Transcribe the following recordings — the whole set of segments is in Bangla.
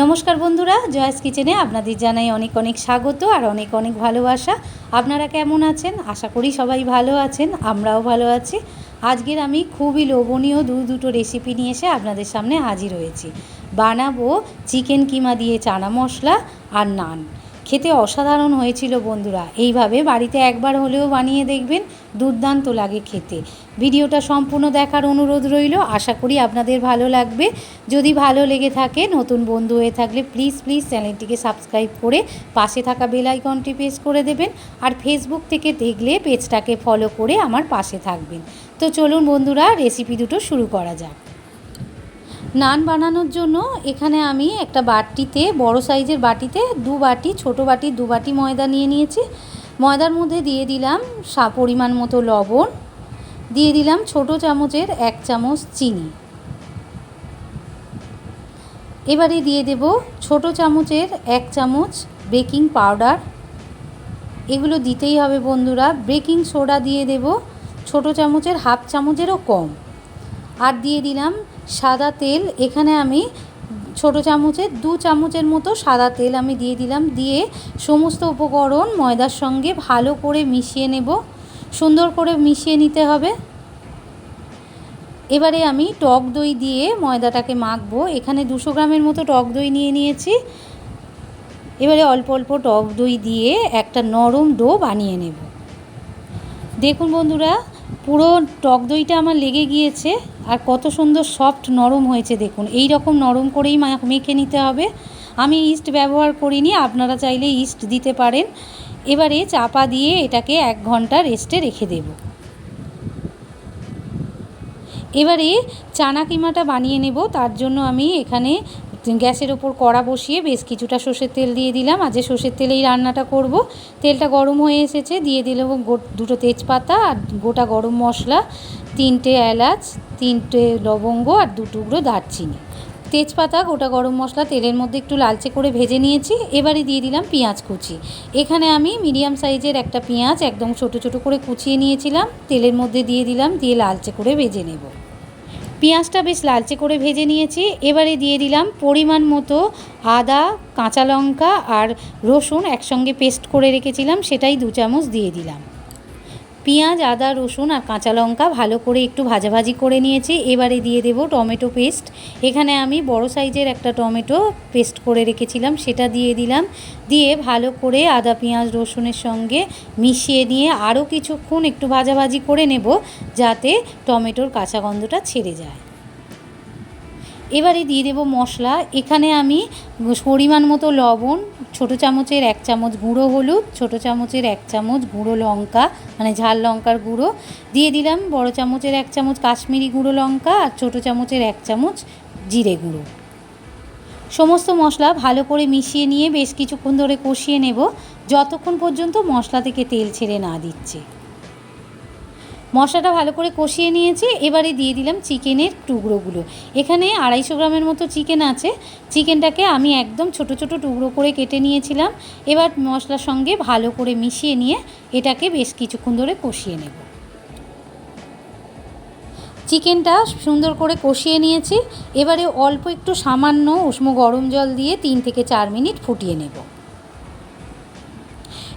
নমস্কার বন্ধুরা, জয়াস কিচেনে আপনাদের জানাই অনেক অনেক স্বাগত আর অনেক অনেক ভালোবাসা। আপনারা কেমন আছেন? আশা করি সবাই ভালো আছেন, আমরাও ভালো আছি। আজকের আমি খুবই লোভনীয় দু দুটো রেসিপি নিয়ে এসে আপনাদের সামনে হাজির হয়েছি। বানাবো চিকেন কিমা দিয়ে চানা মশলা আর নান। খেতে অসাধারণ হয়েছিল বন্ধুরা। এইভাবে বাড়িতে একবার হলেও বানিয়ে দেখবেন, দুর্দান্ত লাগে খেতে। ভিডিওটা সম্পূর্ণ দেখার অনুরোধ রইল। আশা করি আপনাদের ভালো লাগবে। যদি ভালো লেগে থাকে, নতুন বন্ধু হয়ে থাকলে প্লিজ প্লিজ চ্যানেলটিকে সাবস্ক্রাইব করে পাশে থাকা বেল আইকনটি প্রেস করে দেবেন। আর ফেসবুক থেকে দেখলে পেজটাকে ফলো করে আমার পাশে থাকবেন। তো চলুন বন্ধুরা রেসিপি দুটো শুরু করা যাক। নান বানানোর জন্য এখানে আমি একটা বাটিতে, বড় সাইজের বাটিতে দু বাটি, ছোট বাটি, দু বাটি ময়দা নিয়ে নিয়েছি। ময়দার মধ্যে দিয়ে দিলাম সা, পরিমাণ মতো লবণ। দিয়ে দিলাম ছোট চামচের এক চামচ চিনি। এবারে দিয়ে দেব ছোট চামচের এক চামচ বেকিং পাউডার। এগুলো দিতেই হবে বন্ধুরা। বেকিং সোডা দিয়ে দেব। ছোট চামচের হাফ চামচেরও কম। আর দিয়ে দিলাম সাদা তেল। এখানে আমি ছোট চামচের দু চামচের মতো সাদা তেল আমি দিয়ে দিলাম। দিয়ে সমস্ত উপকরণ ময়দার সঙ্গে ভালো করে মিশিয়ে নেব। সুন্দর করে মিশিয়ে নিতে হবে। এবারে আমি টক দই দিয়ে ময়দাটাকে মাখবো। এখানে দুশো গ্রামের মতো টক দই নিয়ে নিয়েছি। এবারে অল্প অল্প টক দই দিয়ে একটা নরম ডো বানিয়ে নেব। দেখুন বন্ধুরা পুরো টক দইটা আমার লেগে গিয়েছে আর কত সুন্দর সফট নরম হয়েছে দেখুন। এই রকম নরম করেই মেখে নিতে হবে। আমি ইস্ট ব্যবহার করিনি, আপনারা চাইলে ইস্ট দিতে পারেন। এবারে চাপা দিয়ে এটাকে এক ঘণ্টা রেস্টে রেখে দেব। এবারে চানা কিমাটা বানিয়ে নেব, তার জন্য আমি এখানে গ্যাসের ওপর কড়া বসিয়ে বেশ কিছুটা সর্ষের তেল দিয়ে দিলাম। আজ সর্ষের তেলেই রান্নাটা করব, তেলটা গরম হয়ে এসেছে। দিয়ে দিলাম দুটো তেজপাতা আর গোটা গরম মশলা, তিনটে এলাচ, তিনটে লবঙ্গ আর দু টুকরো দারচিনি। তেজপাতা, গোটা গরম মশলা, তেলের মধ্যে একটু লালচে করে ভেজে নিয়েছি। এবারে দিয়ে দিলাম পেঁয়াজ কুচি। এখানে আমি মিডিয়াম সাইজের একটা পেঁয়াজ একদম ছোট ছোট করে কুচিয়ে নিয়েছিলাম। তেলের মধ্যে দিয়ে দিলাম, দিয়ে লালচে করে ভেজে নেব। পেঁয়াজটা বেশ লালচে করে ভেজে নিয়েছি। এবারে দিয়ে দিলাম পরিমাণ মতো আদা, কাঁচা লঙ্কা আর রসুন একসঙ্গে পেস্ট করে রেখেছিলাম, সেটাই দু চামচ দিয়ে দিলাম। পেঁয়াজ, আদা, রসুন আর কাঁচা লঙ্কা ভালো করে একটু ভাজাভাজি করে নিয়েছি। এবারে দিয়ে দেব টমেটো পেস্ট। এখানে আমি বড় সাইজের একটা টমেটো পেস্ট করে রেখেছিলাম, সেটা দিয়ে দিলাম। দিয়ে ভালো করে আদা, পেঁয়াজ, রসুনের সঙ্গে মিশিয়ে নিয়ে আরও কিছুক্ষণ একটু ভাজাভাজি করে নেব, যাতে টমেটোর কাঁচা গন্ধটা ছেড়ে যায়। এবারে দিয়ে দেব মশলা। এখানে আমি পরিমাণ মতো লবণ, ছোটো চামচের এক চামচ গুঁড়ো হলুদ, ছোটো চামচের এক চামচ গুঁড়ো লঙ্কা মানে ঝাল লঙ্কার গুঁড়ো। দিয়ে দিলাম বড় চামচের এক চামচ কাশ্মীরি গুঁড়ো লঙ্কা আর ছোটো চামচের এক চামচ জিরে গুঁড়ো। সমস্ত মশলা ভালো করে মিশিয়ে নিয়ে বেশ কিছুক্ষণ ধরে কষিয়ে নেব। যতক্ষণ পর্যন্ত মশলা থেকে তেল ছেড়ে না দিচ্ছে। মশলাটা ভালো করে কষিয়ে নিয়েছি, এবারে দিয়ে দিলাম চিকেনের টুকরোগুলো। এখানে আড়াইশো গ্রামের মতো চিকেন আছে। চিকেনটাকে আমি একদম ছোট ছোট টুকরো করে কেটে নিয়েছিলাম। এবার মশলার সঙ্গে ভালো করে মিশিয়ে নিয়ে এটাকে বেশ কিছুক্ষণ ধরে কষিয়ে নেব। চিকেনটা সুন্দর করে কষিয়ে নিয়েছি। এবারে অল্প একটু সামান্য উষ্ণ গরম জল দিয়ে তিন থেকে চার মিনিট ফুটিয়ে নেব।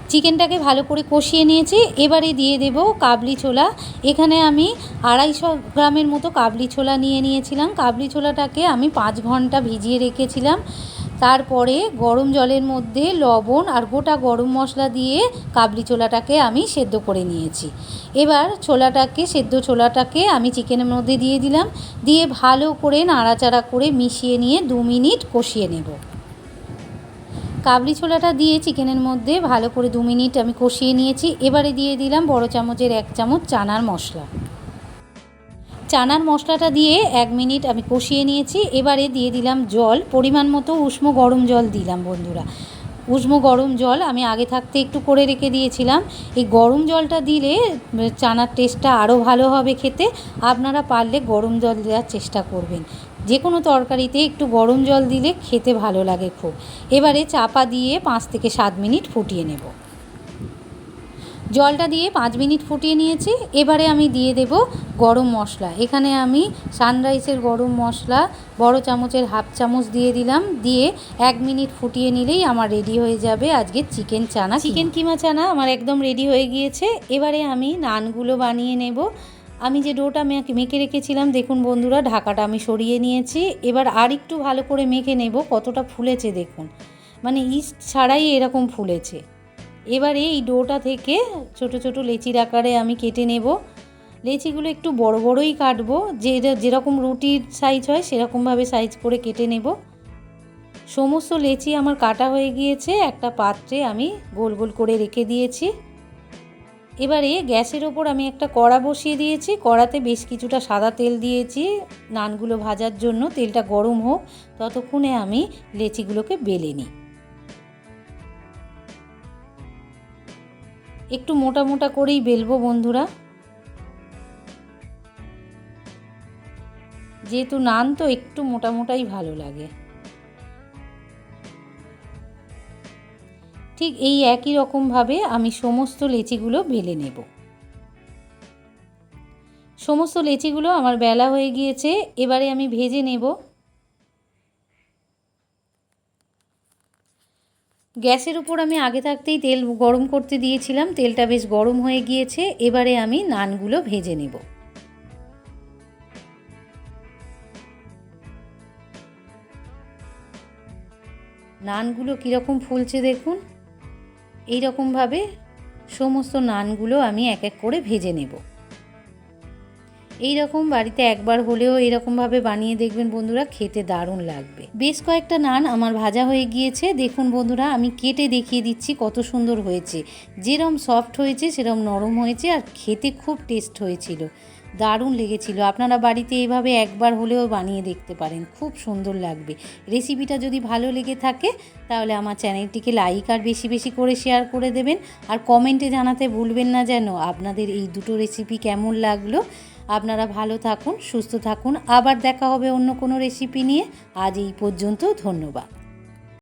চিকেনটাকে ভালো করে কষিয়ে নিয়েছি। এবারে দিয়ে দেব কাবলি ছোলা। এখানে আমি আড়াইশো গ্রামের মতো কাবলি ছোলা নিয়ে নিয়েছিলাম। কাবলি ছোলাটাকে আমি পাঁচ ঘণ্টা ভিজিয়ে রেখেছিলাম। তারপরে গরম জলের মধ্যে লবণ আর গোটা গরম মশলা দিয়ে কাবলি ছোলাটাকে আমি সেদ্ধ করে নিয়েছি। এবার ছোলাটাকে, সেদ্ধ ছোলাটাকে আমি চিকেনের মধ্যে দিয়ে দিলাম। দিয়ে ভালো করে নাড়াচাড়া করে মিশিয়ে নিয়ে দু মিনিট কষিয়ে নেব। কাবলি ছোলাটা দিয়ে চিকেনের মধ্যে ভালো করে দু মিনিট আমি কষিয়ে নিয়েছি। এবারে দিয়ে দিলাম বড় চামচের এক চামচ চানার মশলা। চানার মশলাটা দিয়ে এক মিনিট আমি কষিয়ে নিয়েছি। এবারে দিয়ে দিলাম জল। পরিমাণ মতো উষ্ণ গরম জল দিলাম বন্ধুরা। উষ্ণ গরম জল আমি আগে থাকতে একটু করে রেখে দিয়েছিলাম। এই গরম জলটা দিলে চানার টেস্টটা আরও ভালো হবে খেতে। আপনারা পারলে গরম জল দেওয়ার চেষ্টা করবেন। যে কোনো তরকারিতে একটু গরম জল দিলে খেতে ভালো লাগে খুব। এবারে চাপা দিয়ে পাঁচ থেকে সাত মিনিট ফুটিয়ে নেব। জলটা দিয়ে পাঁচ মিনিট ফুটিয়ে নিয়েছি। এবারে আমি দিয়ে দেব গরম মশলা। এখানে আমি সানরাইসের গরম মশলা, বড় চামচের হাফ চামচ দিয়ে দিলাম। দিয়ে এক মিনিট ফুটিয়ে নিলেই আমার রেডি হয়ে যাবে আজকে চিকেন চানা চিকেন কিমা চানা আমার একদম রেডি হয়ে গিয়েছে। এবারে আমি নানগুলো বানিয়ে নেব। আমি যে ডোটা মেখে রেখেছিলাম, দেখুন বন্ধুরা, ঢাকাটা আমি সরিয়ে নিয়েছি। এবার আর একটু ভালো করে মেখে নেব, কতটা ফুলেছে দেখুন। মানে ইস্ট ছাড়াই এরকম ফুলেছে। এবারে এই ডোটা থেকে ছোট ছোট লেচির আকারে আমি কেটে নেব। লেচিগুলো একটু বড় বড়ই কাটবো, যে যেরকম রুটির সাইজ হয়, সেরকমভাবে সাইজ করে কেটে নেব। সমস্ত লেচি আমার কাটা হয়ে গিয়েছে, একটা পাত্রে আমি গোল গোল করে রেখে দিয়েছি। এবারে গ্যাসের ওপর আমি একটা কড়া বসিয়ে দিয়েছি। কড়াতে বেশ কিছুটা সাদা তেল দিয়েছি। নানগুলো ভাজার জন্য তেলটা গরম হোক, ততক্ষণে আমি লেচিগুলোকে বেলে নিই। একটু মোটা মোটা করেই বেলবো বন্ধুরা। যেহেতু নান তো একটু মোটা মোটাই ভালো লাগে। ঠিক এই একই রকমভাবে আমি সমস্ত লেচিগুলো বেলে নেব। সমস্ত লেচিগুলো আমার বেলা হয়ে গিয়েছে, এবারে আমি ভেজে নেব। গ্যাসের উপর আমি আগে থাকতেই তেল গরম করতে দিয়েছিলাম, তেলটা বেশ গরম হয়ে গিয়েছে, এবারে আমি নানগুলো ভেজে নেব। নানগুলো কীরকম ফুলছে দেখুন। এই রকমভাবে সমস্ত নানগুলো আমি এক এক করে ভেজে নেব। এই রকম বাড়িতে একবার হলেও এরকমভাবে বানিয়ে দেখবেন বন্ধুরা, খেতে দারুণ লাগবে। বেশ কয়েকটা নান আমার ভাজা হয়ে গিয়েছে। দেখুন বন্ধুরা, আমি কেটে দেখিয়ে দিচ্ছি কত সুন্দর হয়েছে। যেরম সফট হয়েছে, সেরম নরম হয়েছে আর খেতে খুব টেস্ট হয়েছিল। দারুণ লেগেছিল। আপনারা বাড়িতে এইভাবে একবার হলেও বানিয়ে দেখতে পারেন। খুব সুন্দর লাগবে। রেসিপিটা যদি ভালো লেগে থাকে, তাহলে আমার চ্যানেলটিকে লাইক আর বেশি বেশি করে শেয়ার করে দেবেন। আর কমেন্টে জানাতে ভুলবেন না যেন আপনাদের এই দুটো রেসিপি কেমন লাগল। আপনারা ভালো থাকুন, সুস্থ থাকুন। আবার দেখা হবে অন্য কোনো রেসিপি নিয়ে। আজ এই পর্যন্ত ধন্যবাদ।